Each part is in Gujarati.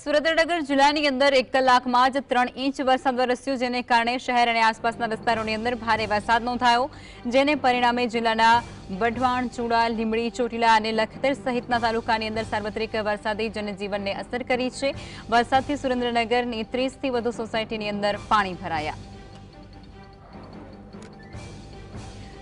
સુરેન્દ્રનગર જિલ્લાની અંદર એક કલાકમાં જ ત્રણ ઇંચ વરસાદ વરસ્યો જેને કારણે શહેર અને આસપાસના વિસ્તારોની અંદર ભારે વરસાદ નોંધાયો, જેને પરિણામે જિલ્લાના વઢવાણ ચુડા, લીંબડી, ચોટીલા અને લખતર સહિતના તાલુકાની અંદર સાર્વત્રિક વરસાદી જનજીવનને અસર કરી છે. વરસાદથી સુરેન્દ્રનગરની ત્રીસથી વધુ સોસાયટીની અંદર પાણી ભરાયા.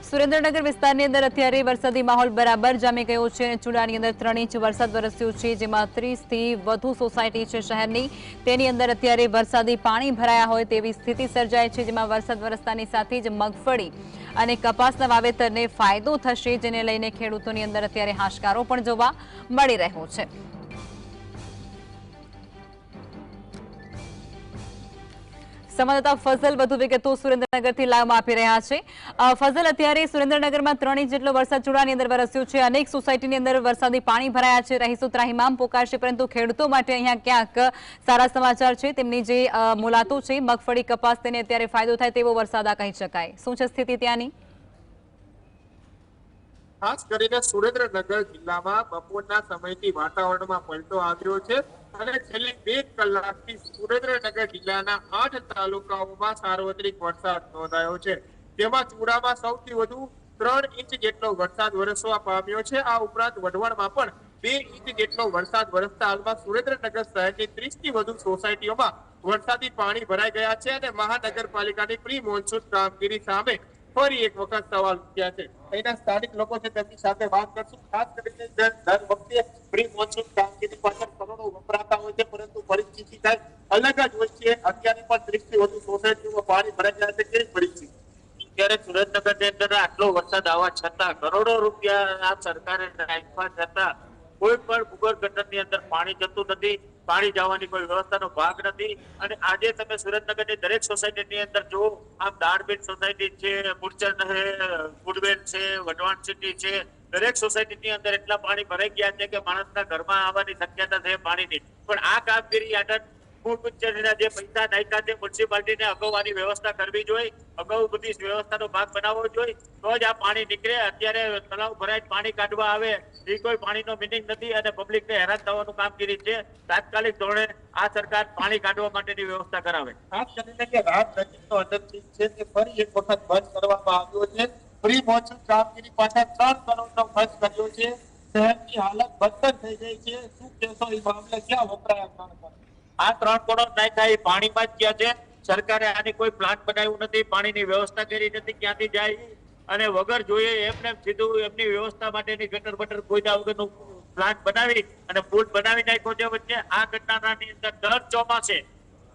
સુરેન્દ્રનગર વિસ્તારની અંદર અત્યારે વરસાદી માહોલ બરાબર જામી ગયો છે. અને ચુડાની અંદર ત્રણ ઇંચ વરસાદ વરસ્યો છે, જેમાં ત્રીસથી વધુ સોસાયટી છે શહેરની. તેની અંદર અત્યારે વરસાદી પાણી ભરાયા હોય તેવી સ્થિતિ સર્જાય છે, જેમાં વરસાદ વરસતાની સાથે જ મગફળી અને કપાસના વાવેતરને ફાયદો થશે, જેને લઈને ખેડૂતોની અંદર અત્યારે હાશકારો પણ જોવા મળી રહ્યો છે. સંવાદદાતા ફઝલ વધુ વિગતો સુરેન્દ્રનગરથી લાઈવમાં આપી રહ્યા છે. ફઝલ, અત્યારે સુરેન્દ્રનગરમાં ત્રણ ઇંચ જેટલો વરસાદ ચૂડાની અંદર વરસ્યો છે. અનેક સોસાયટીની અંદર વરસાદી પાણી ભરાયા છે. રહીશો ત્રાહિમામ પોકારશે, પરંતુ ખેડૂતો માટે અહીંયા ક્યાંક સારા સમાચાર છે. તેમની જે મુલાતો છે, મગફળી, કપાસ, તેને અત્યારે ફાયદો થાય તેવો વરસાદ આ કહી શકાય. શું છે સ્થિતિ ત્યાંની? ખાસ કરીને સુરેન્દ્રનગર જિલ્લામાં બપોરના સમયથી વાતાવરણમાં પલટો આવ્યો છે અને છેલ્લી બે કલાકથી સુરેન્દ્રનગર જિલ્લાના આઠ તાલુકાઓમાં સાર્વત્રિક વરસાદ નોંધાયો છે. જેમાં ચુડામાં સૌથી વધુ ત્રણ ઇંચ જેટલો વરસાદ વરસવા પામ્યો છે. આ ઉપરાંત વઢવાણમાં પણ બે ઇંચ જેટલો વરસાદ વરસતા હાલમાં સુરેન્દ્રનગર શહેરની ત્રીસથી વધુ સોસાયટીઓમાં વરસાદી પાણી ભરાઈ ગયા છે અને મહાનગરપાલિકાની પ્રી મોન્સૂન કામગીરી સામે ફરી એક વખત સવાલ ઉઠ્યા છે. અહીંના સ્થાનિક લોકો છે, તેમની સાથે વાત કરશું. ખાસ કરીને દર વખતે પ્રી મોન્સૂન કામગીરી પાછળ કરોડો વપરાતા હોય છે, પરંતુ પરિસ્થિતિ થાય અલગ જ હોય છે. અત્યારે પણ ત્રીસથી વધુ સોસાયટીઓમાં પાણી ભરાઈ ગયા છે, કેવી પરિસ્થિતિ? ત્યારે સુરેન્દ્રનગરની અંદર આટલો વરસાદ આવવા છતાં કરોડો રૂપિયા સરકારે નાખવા છતાં કોઈ પણ ભૂગર્ભ અંદર પાણી જતું નથી, પાણી જવાની કોઈ વ્યવસ્થાનો ભાગ નથી. અને આજે તમે સુરતનગરની દરેક સોસાયટીની અંદર જો આમ દાણબેન સોસાયટી છે મુરચંદ છે ગુડબેન છે, વઢવાણ સિટી છે, દરેક સોસાયટીની અંદર એટલા પાણી ભરાઈ ગયા છે કે માણસના ઘરમાં આવવાની શક્યતા છે પાણીની. પણ આ કામગીરી પિક્ચરના જે પૈસા નાખ્યા છે, મ્યુનિસિપાલિટીને અગાઉ વ્યવસ્થા કરવી જોઈએ, અગાઉ બધી વ્યવસ્થાનો ભાગ બનાવવો જોઈએ. તો જ આ પાણી નીકળે. અત્યારે તળાવ ભરાય, પાણી કાઢવા આવે. એ કોઈ પાણીનો મિનિંગ નથી અને પબ્લિકને હેરાન થવાનું કામગીરી છે. તાત્કાલિક ધોરણે આ સરકાર પાણી કાઢવા માટેની વ્યવસ્થા કરાવે. ખાસ કરીને કે રાત નજીકનો અંડરબ્રિજ છે તે ફરી એક વખત બંધ કરવામાં આવ્યો છે. પ્રી મોન્સૂન કામગીરી પાછળ ત્રણ કરોડનો ખર્ચ કર્યો છે. શહેરની હાલત બદતર થઈ ગઈ છે. શું કહેશો એ મામલે ક્યાં વપરાયા ત્રણ કરોડ? આ ત્રણ કરોડ નાખ્યા એ પાણીમાં જ ગયા છે. સરકારે આની કોઈ પ્લાન્ટ બનાવ્યું નથી પાણીની વ્યવસ્થા કરી નથી ક્યાંથી જાય. અને વગર જોઈએ એમને સીધું એમની વ્યવસ્થા માટેની ગટર બટર કોઈના વગરનું પ્લાન્ટ બનાવી અને પુલ બનાવી નાખ્યો છે વચ્ચે. આ ઘટનાની અંદર દર ચોમાસે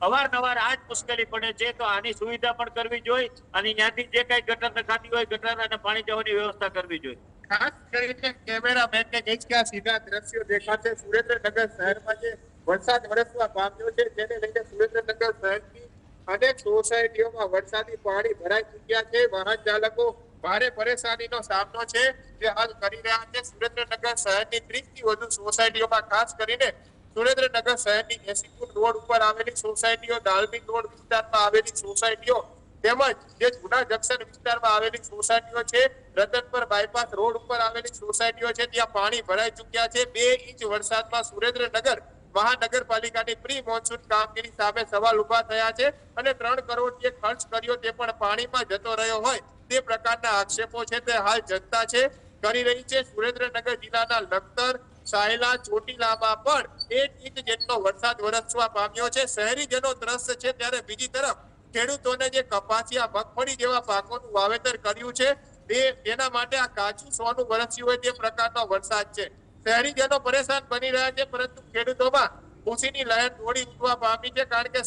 અવારનવાર આ જ મુશ્કેલી પડે છે, તો આની સુવિધા પણ કરવી જોઈએ અને ત્યાંથી જે કઈ ગટર નખાતી હોય, ગટર અને પાણી જવાની વ્યવસ્થા કરવી જોઈએ. ખાસ કરીને કેમેરામેનને નીચલા સીધા દ્રશ્યો દેખાશે. સુરેન્દ્રનગર શહેરમાં જે વરસાદ વરસવા પામ્યો છે, જેને લઈને સુરેન્દ્રનગર શહેરની અનેક સોસાયટીઓમાં વરસાદી પાણી ભરાઈ ચૂક્યા છે. વાહન ચાલકો ભારે પરેશાનીનો સામનો છે જે હાલ કરી રહ્યા છે. સુરેન્દ્રનગર શહેરની ત્રીસથી વધુ સોસાયટીઓમાં, ખાસ કરીને સુરેન્દ્રનગર શહેરની એસીપુર રોડ ઉપર આવેલી સોસાયટીઓ દાલમી રોડ વિસ્તારમાં આવેલી સોસાયટીઓ તેમજ જે જૂના જંકશન વિસ્તારમાં આવેલી સોસાયટીઓ છે, રતનપર બાયપાસ રોડ ઉપર આવેલી સોસાયટીઓ છે, ત્યાં પાણી ભરાઈ ચૂક્યા છે. બે ઇંચ વરસાદમાં સુરેન્દ્રનગર મહાનગરપાલિકાની પ્રી મોન્સૂન કામગીરી સામે સવાલ ઊભા થયા છે અને ત્રણ કરોડ જે ખર્ચ કર્યો તે પણ પાણીમાં જતો રહ્યો હોય. તે પ્રકારના આક્ષેપો છે. તે હાલ જનતા છે, કરી રહી છે. સુરેન્દ્રનગર જિલ્લાના લખતર, સાયલા, ચોટીલામાં પણ એક ઇંચ જેટલો વરસાદ વરસવા પામ્યો છે. શહેરીજનો ત્રસ્ત છે ત્યારે બીજી તરફ ખેડૂતોને જે કપાસિયા મગફળી જેવા પાકોનું વાવેતર કર્યું છે, તે તેના માટે આ કાચું સોનું વરસ્યું હોય તે પ્રકારનો વરસાદ છે. શહેરીજનો પરેશાન બની રહ્યા છે, પરંતુ ખેડૂતોમાં ખુશીની લહેર દોડી ઉઠવા પામી છે, કારણ કે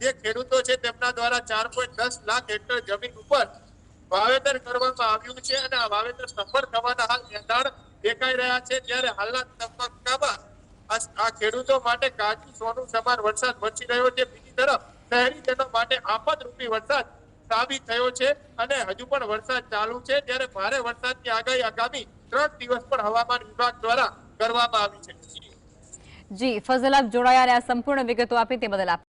જે ખેડૂતો છે તેમના દ્વારા ચાર પોઈન્ટ દસ લાખ હેક્ટર જમીન ઉપર વાવેતર કરવામાં આવ્યું છે અને આ વાવેતર સફળ થવાના હાલ નિર્ધાર દેખાઈ રહ્યા છે. જ્યારે હાલના તબક્કામાં આ ખેડૂતો માટે કાચું, સોનું, સમાન વરસાદ વરસી રહ્યો છે. બીજી તરફ શહેરીજનો માટે આફતરૂપી વરસાદ સાબિત થયો છે અને હજુ પણ વરસાદ ચાલુ છે. ત્યારે ભારે વરસાદની આગાહી આગામી ત્રણ દિવસ પણ હવામાન વિભાગ દ્વારા કરવામાં આવી છે. જી ફઝલ આપ જોડાયા સંપૂર્ણ વિગતો આપી તે બદલ